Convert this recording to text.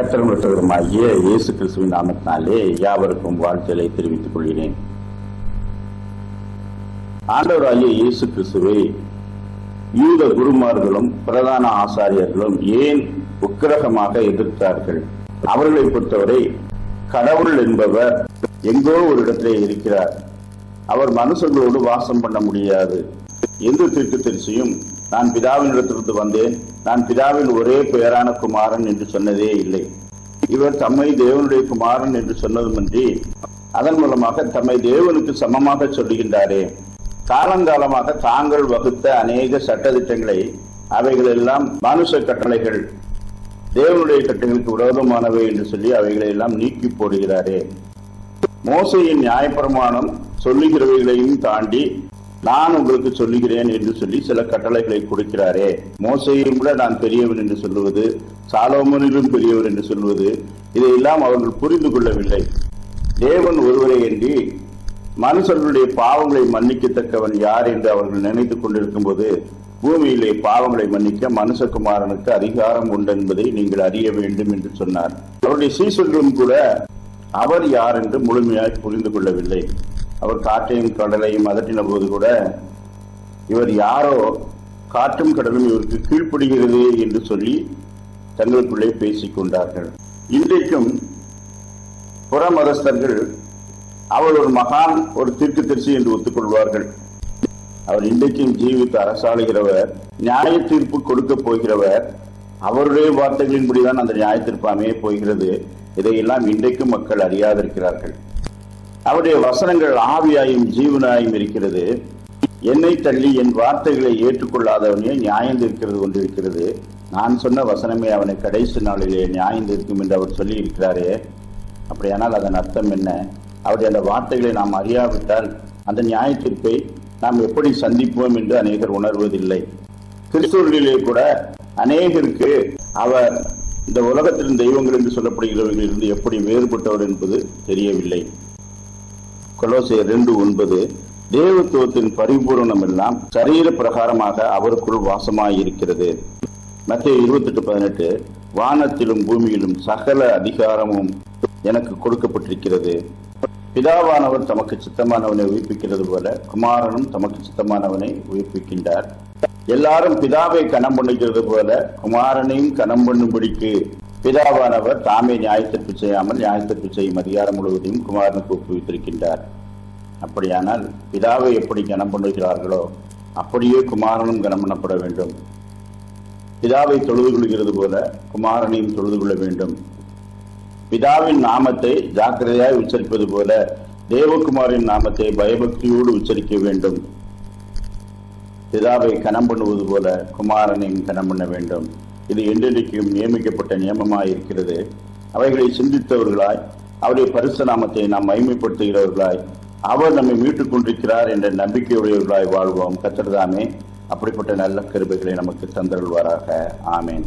கத்திரமுற்றவருமாகிய இயேசு கிறிஸ்துவின் நாமத்தினாலே யாவருக்கும் வாழ்த்துக்களை தெரிவித்துக் கொள்கிறேன். ஆண்டவராகிய இயேசு கிறிஸ்துவை யூத குருமார்களும் பிரதான ஆசாரியர்களும் ஏன் உக்கிரகமாக எதிர்த்தார்கள்? அவர்களை பொறுத்தவரை கடவுள் என்பவர் எங்கோ ஒரு இடத்திலே இருக்கிறார். அவர் மனுஷங்களோடு வாசம் பண்ண முடியாது. எந்த தீர்க்கதரிசியும் நான் பிதாவினிடத்திலிருந்து வந்தேன். நான் பிதாவின் ஒரே பெயரான குமாரன் என்று சொன்னதே இல்லை. இவர் தம்மை தேவனுடைய குமாரன் என்று சொன்னதுமின்றி அதன் மூலமாக தம்மை தேவனுக்கு சமமாக சொல்லுகின்றாரே. காலங்காலமாக தாங்கள் வகுத்த அநேக சட்டதிட்டங்களை அவைகளெல்லாம் மனுஷ கட்டளைகள் தேவனுடைய கட்டளைகளுக்கு விரோதமானவை என்று சொல்லி அவைகளை எல்லாம் நீக்கி போடுகிறாரே. மோசையின் நியாயப்பிரமாணம் சொல்லுகிறவைகளையும் தாண்டி நான் உங்களுக்கு சொல்லுகிறேன் என்று சொல்லி சில கட்டளைகளை கொடுக்கிறாரே. மோசையும் கூட நான் பெரியவன் என்று சொல்லுவது சாலோமனிலும் பெரியவர் என்று சொல்வது இதையெல்லாம் அவர்கள் புரிந்து கொள்ளவில்லை. தேவன் ஒருவரே என்று மனுஷர்களுடைய பாவங்களை மன்னிக்கத்தக்கவன் யார் என்று அவர்கள் நினைத்துக் கொண்டிருக்கும் போது பூமியிலே பாவங்களை மன்னிக்க மனுஷகுமாரனுக்கு அதிகாரம் உண்டு என்பதை நீங்கள் அறிய வேண்டும் என்று சொன்னார். அவருடைய சீசர்களும் கூட அவர் யார் என்று முழுமையாக புரிந்து கொள்ளவில்லை. அவர் காற்றையும் கடலையும் அதட்டின போது கூட இவர் யாரோ காற்றும் கடலும் இவருக்கு கீழ்ப்படுகிறது என்று சொல்லி தங்களுக்குள்ளே பேசிக் கொண்டார்கள். இன்றைக்கும் புறமதஸ்தர்கள் அவர் ஒரு மகான் ஒரு தீர்க்கு தரிசி என்று ஒத்துக்கொள்வார்கள். அவர் இன்றைக்கும் ஜீவித்து அரசாளுகிறவர் நியாய தீர்ப்பு கொடுக்க போகிறவர் அவருடைய வார்த்தைகளின்படிதான் அந்த நியாய தீர்ப்பு அமைய போகிறது. இதையெல்லாம் இன்றைக்கும் மக்கள் அறியாதிருக்கிறார்கள். அவருடைய வசனங்கள் ஆவியாயும் ஜீவனாயும் இருக்கிறது. என்னை தள்ளி என் வார்த்தைகளை ஏற்றுக்கொள்ளாதவனே நியாயம் இருக்கிறது கொண்டிருக்கிறது. நான் சொன்ன வசனமே அவனை கடைசி நாளிலே நியாயம் இருக்கும் என்று அவர் சொல்லி இருக்கிறாரே அப்படியானால் அதன் அர்த்தம் என்ன? அவருடைய அந்த வார்த்தைகளை நாம் அறியாவிட்டால் அந்த நியாய தீர்ப்பை நாம் எப்படி சந்திப்போம் என்று அநேகர் உணர்வதில்லை. கிறிஸ்தவர்களிலே கூட அநேகருக்கு அவர் இந்த உலகத்தின் தெய்வங்கள் என்று சொல்லப்படுகிறவர்களிலிருந்து எப்படி வேறுபட்டவர் என்பது தெரியவில்லை. கொலோசிய ரெண்டு ஒன்பது தேவத்துவத்தின் பரிபூரணம் எல்லாம் சரீர பிரகாரமாக அவருக்குள் வாசமாய் இருக்கிறது மத்திய இருபத்தெட்டு பதினெட்டு வானத்திலும் பூமியிலும் சகல அதிகாரமும் எனக்கு கொடுக்கப்பட்டிருக்கிறது. பிதாவானவர் தமக்கு சித்தமானவனை உயிர்ப்பிக்கிறது போல குமாரனும் தமக்கு சித்தமானவனை உயிர்ப்பிக்கின்றார். எல்லாரும் பிதாவை கணம் பண்ணுகிறது போல குமாரனையும் கணம் பண்ணும்படிக்கு பிதாவானவர் தாமே நியாயத்திற்கு செய்யாமல் நியாயத்திற்கு செய்யும் அதிகாரம் முழுவதையும் குமாரனுக்கு ஒப்புவித்திருக்கின்றார். அப்படியானால் பிதாவை எப்படி கனம் பண்ணுகிறார்களோ அப்படியே குமாரனும் கனம் பண்ணப்பட வேண்டும். பிதாவை தொழுது கொள்கிறது போல குமாரனையும் தொழுது கொள்ள வேண்டும். பிதாவின் நாமத்தை ஜாக்கிரதையாய் உச்சரிப்பது போல தேவகுமாரின் நாமத்தை பயபக்தியோடு உச்சரிக்க வேண்டும். பிதாவை கனம் பண்ணுவது போல குமாரனையும் கனம் பண்ண வேண்டும். இது என்றென்றைக்கும் நியமிக்கப்பட்ட நியமமாய் இருக்கிறது. அவைகளை சிந்தித்தவர்களாய் அவருடைய பரிசு நாமத்தை நாம் மைமைப்படுத்துகிறவர்களாய் அவர் நம்மை மீட்டுக் கொண்டிருக்கிறார் என்ற நம்பிக்கையுடையவர்களாய் வாழ்வோம். கத்திரதாமே அப்படிப்பட்ட நல்ல கருபைகளை நமக்கு தந்தருள்வாராக. ஆமேன்.